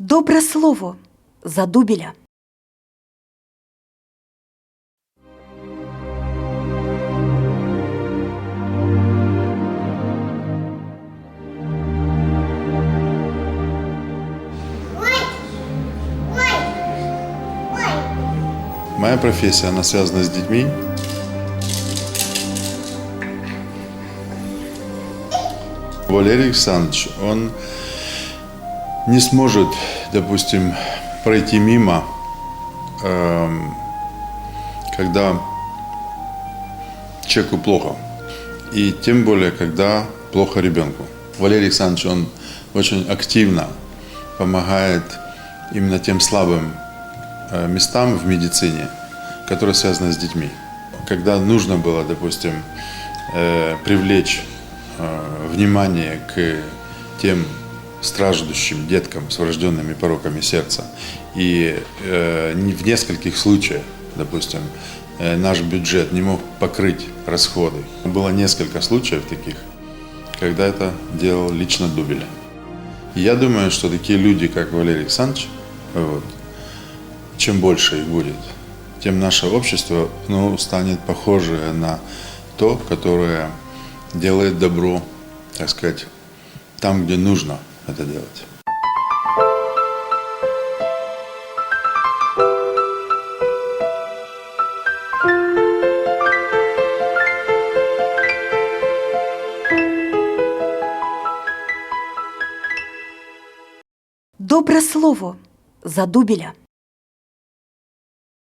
Добре слово за дубіля. Моя профессия, она связана с детьми. Валерий Александрович, он не сможет, допустим, пройти мимо, эм, когда человеку плохо. И тем более, когда плохо ребенку. Валерий Александрович, он очень активно помогает именно тем слабым э, местам в медицине, которые связаны с детьми. Когда нужно было, допустим, э, привлечь э, внимание к тем страждущим деткам с врожденными пороками сердца, и э, в нескольких случаях, допустим, э, наш бюджет не мог покрыть расходы. Было несколько случаев таких, когда это делал лично Дубель. И я думаю, что такие люди, как Валерий Александрович, вот, чем больше их будет, тем наше общество ну, станет похоже на то, которое делает добро, так сказать, там, где нужно это делать. Добре слово за дубіля.